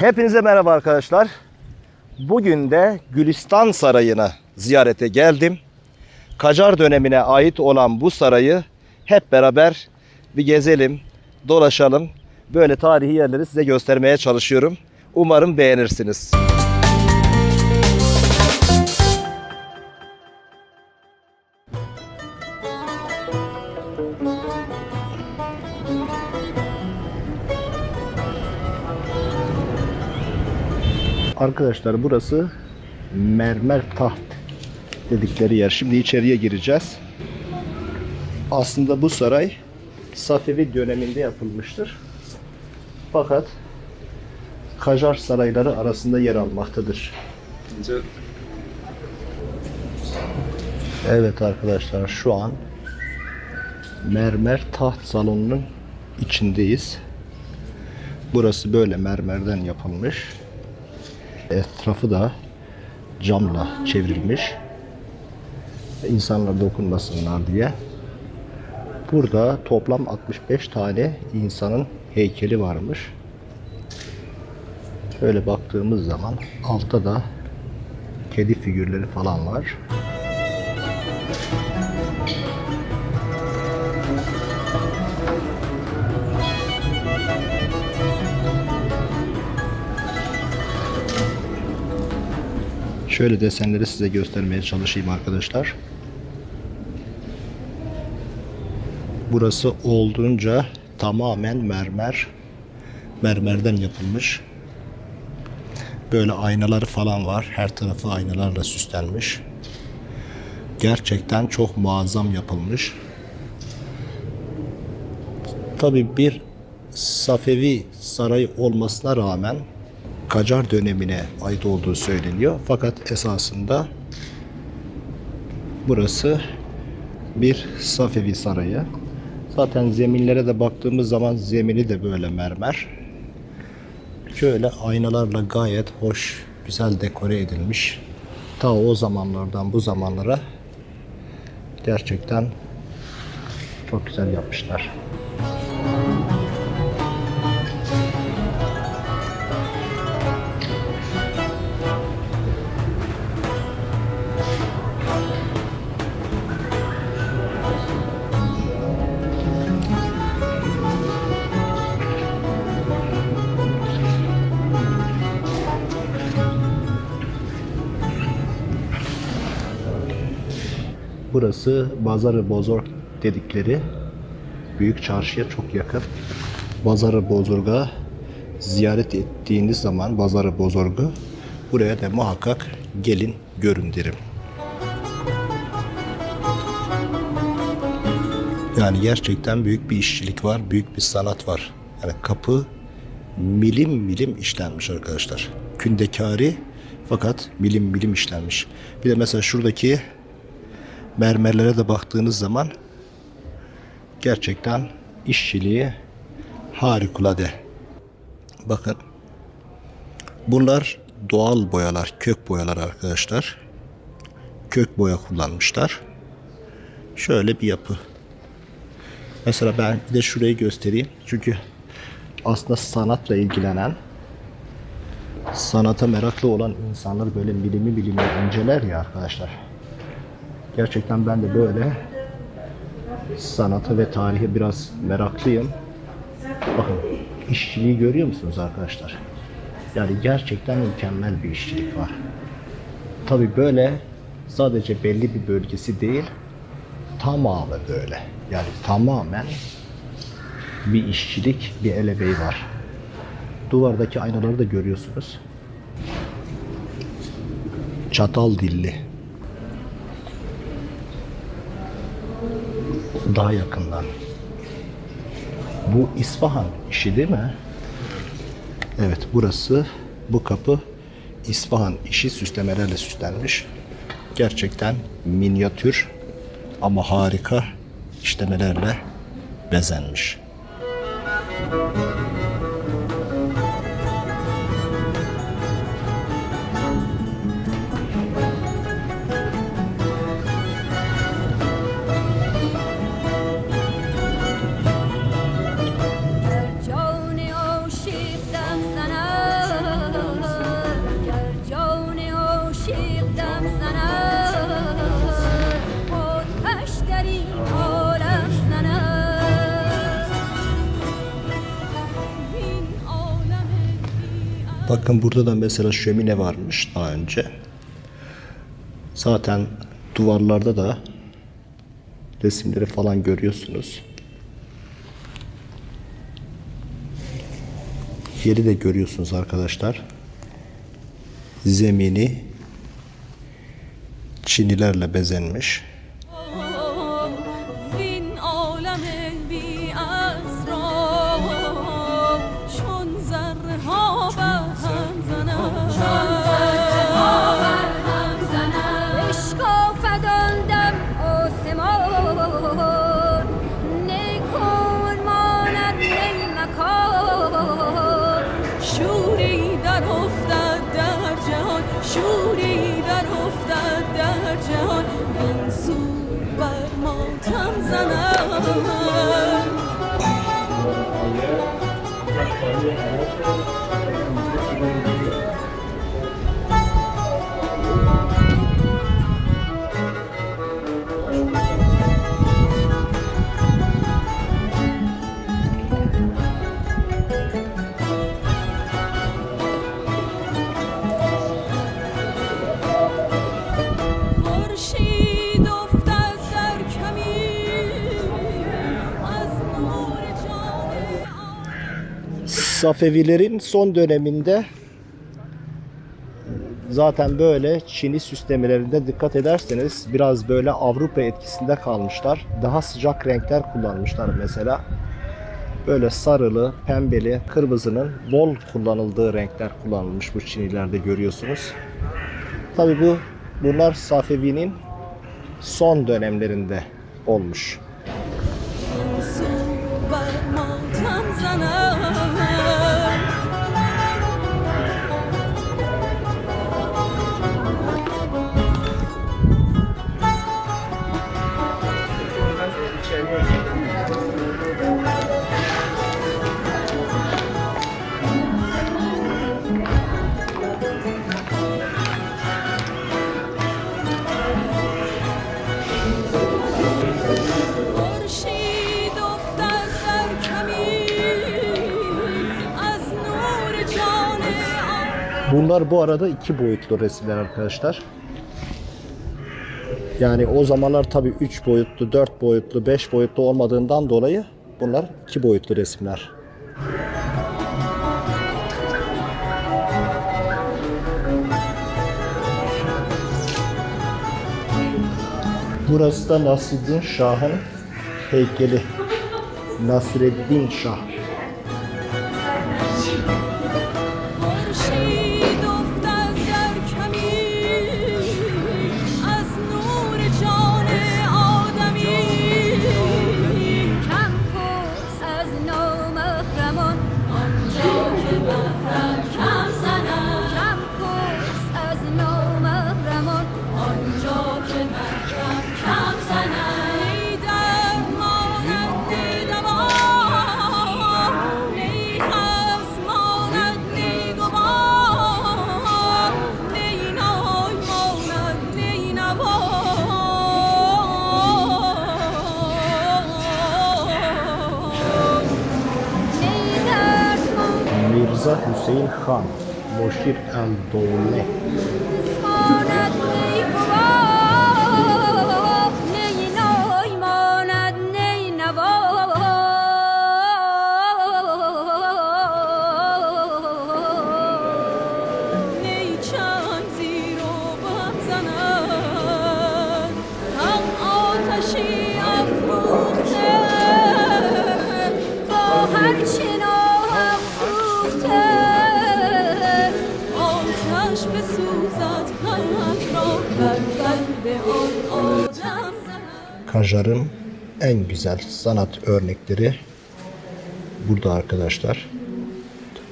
Hepinize merhaba arkadaşlar. Bugün de Gülistan Sarayı'na ziyarete geldim. Kacar dönemine ait olan bu sarayı hep beraber bir gezelim, dolaşalım. Böyle tarihi yerleri size göstermeye çalışıyorum. Umarım beğenirsiniz. Arkadaşlar burası mermer taht dedikleri yer. Şimdi içeriye gireceğiz. Aslında bu saray Safevi döneminde yapılmıştır. Fakat Kajar sarayları arasında yer almaktadır. Evet arkadaşlar şu an mermer taht salonunun içindeyiz. Burası böyle mermerden yapılmış. Etrafı da camla çevrilmiş. İnsanlar dokunmasınlar diye. Burada toplam 65 tane insanın heykeli varmış. Şöyle baktığımız zaman altta da kedi figürleri falan var. Şöyle desenleri size göstermeye çalışayım arkadaşlar. Burası olduğunca tamamen mermer. Mermerden yapılmış. Böyle aynaları falan var. Her tarafı aynalarla süslenmiş. Gerçekten çok muazzam yapılmış. Tabii bir Safevi sarayı olmasına rağmen Kacar dönemine ait olduğu söyleniyor. Fakat esasında burası bir Safevi sarayı. Zaten zeminlere de baktığımız zaman zemini de böyle mermer. Şöyle aynalarla gayet hoş, güzel dekore edilmiş. Ta o zamanlardan bu zamanlara gerçekten çok güzel yapmışlar. Burası Bazarı Bozorg dedikleri büyük çarşıya çok yakın. Bazarı Bozorg'a ziyaret ettiğiniz zaman Bazarı Bozorg'u buraya da muhakkak gelin görün derim. Yani gerçekten büyük bir işçilik var, büyük bir sanat var. Yani kapı milim milim işlenmiş arkadaşlar. Kündekari fakat milim milim işlenmiş. Bir de mesela şuradaki mermerlere de baktığınız zaman gerçekten işçiliği harikulade. Bakın bunlar doğal boyalar, kök boyalar arkadaşlar. Kök boya kullanmışlar. Şöyle bir yapı. Mesela ben bir de şurayı göstereyim. Çünkü aslında sanatla ilgilenen sanata meraklı olan insanlar böyle milimi milimi inceler ya arkadaşlar. Gerçekten ben de böyle sanata ve tarihe biraz meraklıyım. Bakın işçiliği görüyor musunuz arkadaşlar? Yani gerçekten mükemmel bir işçilik var. Tabi böyle sadece belli bir bölgesi değil, tamamı böyle. Yani tamamen bir işçilik, bir el emeği var. Duvardaki aynaları da görüyorsunuz. Çatal dilli. Daha yakından. Bu İsfahan işi değil mi? Evet burası bu kapı İsfahan işi süslemelerle süslenmiş. Gerçekten minyatür ama harika işlemelerle bezenmiş. Johnny, Bakın burada da mesela şömine varmış daha önce. Zaten duvarlarda da resimleri falan görüyorsunuz. Yeri de görüyorsunuz arkadaşlar. Zemini çinilerle bezenmiş. در افتد در جهان شوری در افتد در جهان. این سو بر ماتم زنند خورشید Safevilerin son döneminde zaten böyle Çin'i süslemelerinde dikkat ederseniz biraz böyle Avrupa etkisinde kalmışlar. Daha sıcak renkler kullanmışlar mesela. Böyle sarılı, pembeli, kırmızının bol kullanıldığı renkler kullanılmış bu Çinilerde görüyorsunuz. Tabi bu bunlar Safevi'nin son dönemlerinde olmuş. Bunlar bu arada iki boyutlu resimler arkadaşlar. Yani o zamanlar tabii 3 boyutlu, 4 boyutlu, 5 boyutlu olmadığından dolayı bunlar iki boyutlu resimler. Burası da Nasreddin Şah'ın heykeli. Nasreddin Şah. Mirza Hüseyin Han, Moşir el. Kajar'ın en güzel sanat örnekleri burada arkadaşlar.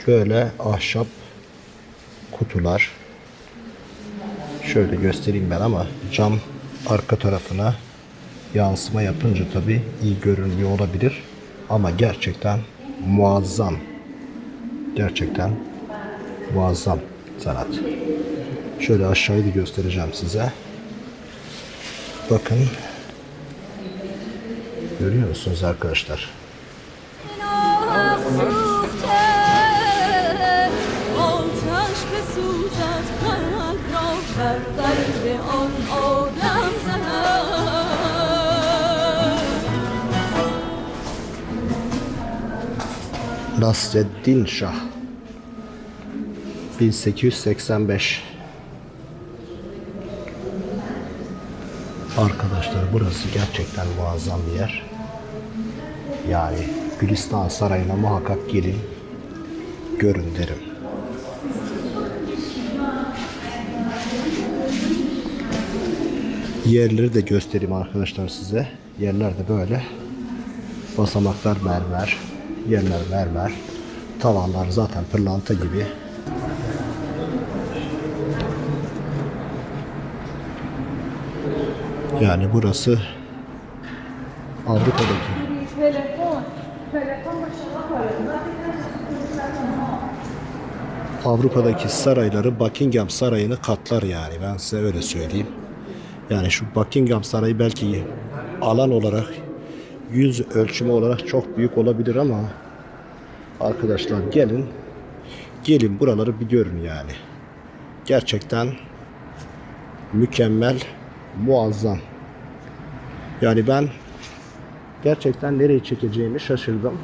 Böyle ahşap kutular. Şöyle göstereyim ben ama cam arka tarafına yansıma yapınca tabii iyi görünmüyor olabilir. Ama gerçekten muazzam. Gerçekten muazzam sanat. Şöyle aşağıyı da göstereceğim size. Bakın Görüyor musunuz arkadaşlar? Nasreddin Şah 1885 Arkadaşlar burası gerçekten muazzam bir yer. Yani Gülistan Sarayı'na muhakkak gelin, görün derim. Yerleri de göstereyim arkadaşlar size. Yerler de böyle. Basamaklar mermer, yerler mermer. Tavanlar zaten pırlanta gibi. Yani burası Avrupa'daki Avrupa'daki sarayları Buckingham Sarayı'nı katlar yani ben size öyle söyleyeyim. Yani şu Buckingham Sarayı belki alan olarak yüz ölçümü olarak çok büyük olabilir ama arkadaşlar gelin gelin buraları bir görün yani. Gerçekten mükemmel, muazzam. Yani ben gerçekten nereye çekeceğimi şaşırdım.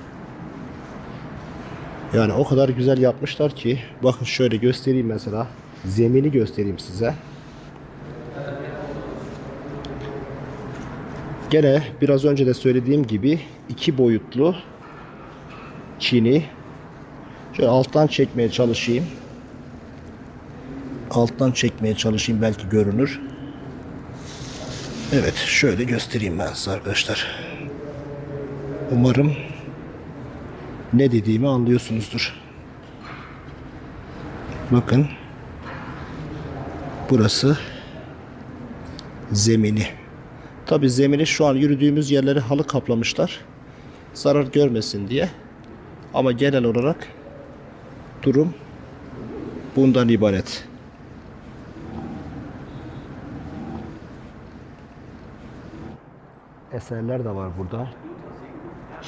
Yani o kadar güzel yapmışlar ki bakın şöyle göstereyim mesela. Zemini göstereyim size. Gene biraz önce de söylediğim gibi iki boyutlu çini. Şöyle alttan çekmeye çalışayım. Alttan çekmeye çalışayım belki görünür. Evet şöyle göstereyim ben size arkadaşlar. Umarım ne dediğimi anlıyorsunuzdur. Bakın. Burası zemini. Tabi zemini şu an yürüdüğümüz yerleri halı kaplamışlar. Zarar görmesin diye. Ama genel olarak durum bundan ibaret. Eserler de var burada.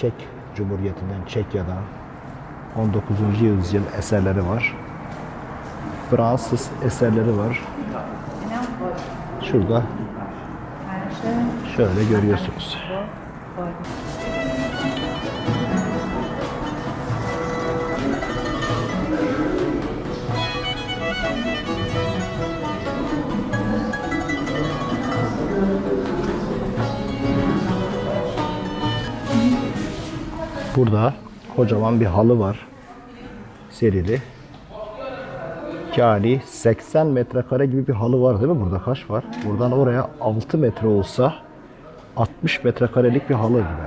Çek Cumhuriyeti'nden, Çekya'dan 19. yüzyıl eserleri var. Fransız eserleri var. Şurada şöyle görüyorsunuz. Burada kocaman bir halı var. Serili. Yani 80 metrekare gibi bir halı var değil mi? Burada kaç var? Buradan oraya 6 metre olsa 60 metrekarelik bir halı gibi.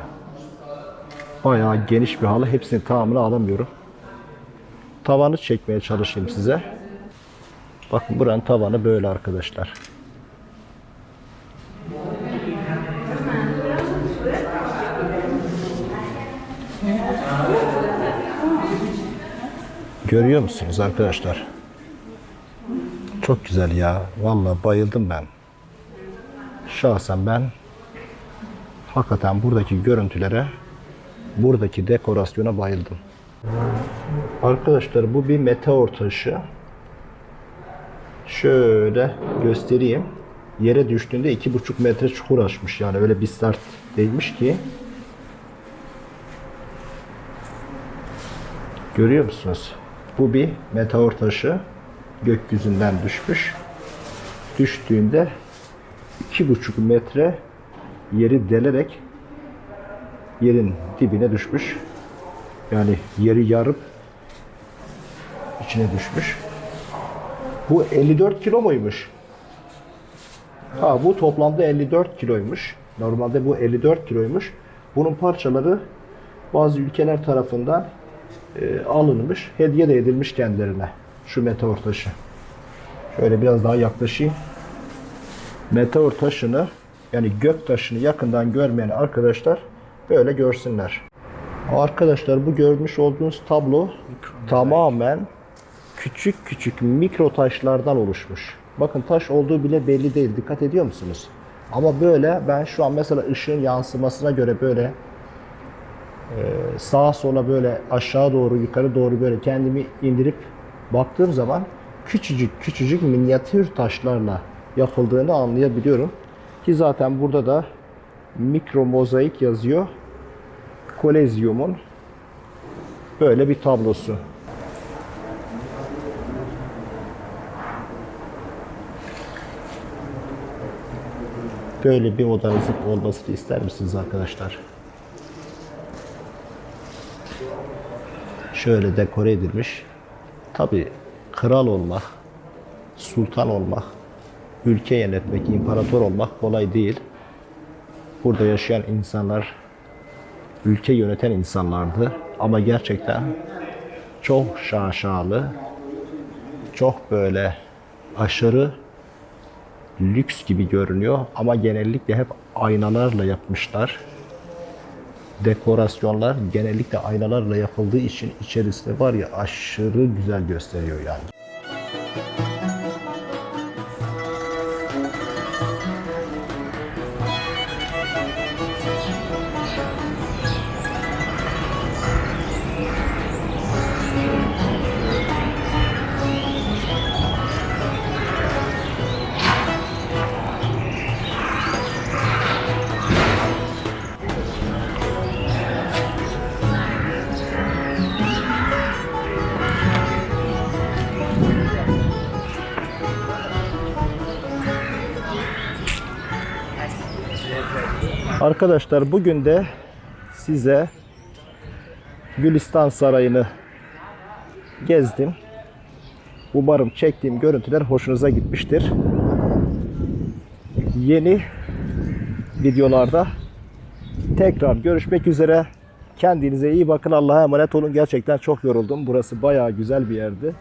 Bayağı geniş bir halı. Hepsini tamamını alamıyorum. Tavanı çekmeye çalışayım size. Bakın buranın tavanı böyle arkadaşlar. Görüyor musunuz arkadaşlar? Çok güzel ya. Vallahi bayıldım ben. Şahsen ben hakikaten buradaki görüntülere, buradaki dekorasyona bayıldım. Arkadaşlar bu bir meteor taşı. Şöyle göstereyim. Yere düştüğünde iki buçuk metre çukur açmış. Yani öyle bir sert değilmiş ki. Görüyor musunuz? Bu bir meteor taşı. Gökyüzünden düşmüş. Düştüğünde iki buçuk metre yeri delerek yerin dibine düşmüş. Yani yeri yarıp içine düşmüş. Bu 54 kilo muymuş? Ha bu toplamda 54 kiloymuş. Normalde bu 54 kiloymuş. Bunun parçaları bazı ülkeler tarafından e, alınmış, hediye de edilmiş kendilerine şu meteor taşı. Şöyle biraz daha yaklaşayım. Meteor taşını yani gök taşını yakından görmeyen arkadaşlar böyle görsünler. Arkadaşlar bu görmüş olduğunuz tablo tamamen küçük küçük mikro taşlardan oluşmuş. Bakın taş olduğu bile belli değil. Dikkat ediyor musunuz? Ama böyle ben şu an mesela ışığın yansımasına göre böyle sağa sola böyle aşağı doğru yukarı doğru böyle kendimi indirip baktığım zaman küçücük küçücük minyatür taşlarla yapıldığını anlayabiliyorum. Ki zaten burada da mikro mozaik yazıyor. Kolezyumun Böyle bir tablosu. Böyle bir odanızın olmasını ister misiniz arkadaşlar? Şöyle dekore edilmiş. Tabi kral olmak, sultan olmak, ülke yönetmek, imparator olmak kolay değil. Burada yaşayan insanlar ülke yöneten insanlardı ama gerçekten çok şaşalı, çok böyle aşırı lüks gibi görünüyor ama genellikle hep aynalarla yapmışlar. Dekorasyonlar genellikle aynalarla yapıldığı için içerisinde var ya aşırı güzel gösteriyor yani. Arkadaşlar bugün de size Gülistan Sarayı'nı gezdim. Umarım çektiğim görüntüler hoşunuza gitmiştir. Yeni videolarda tekrar görüşmek üzere. Kendinize iyi bakın. Allah'a emanet olun. Gerçekten çok yoruldum. Burası bayağı güzel bir yerdi.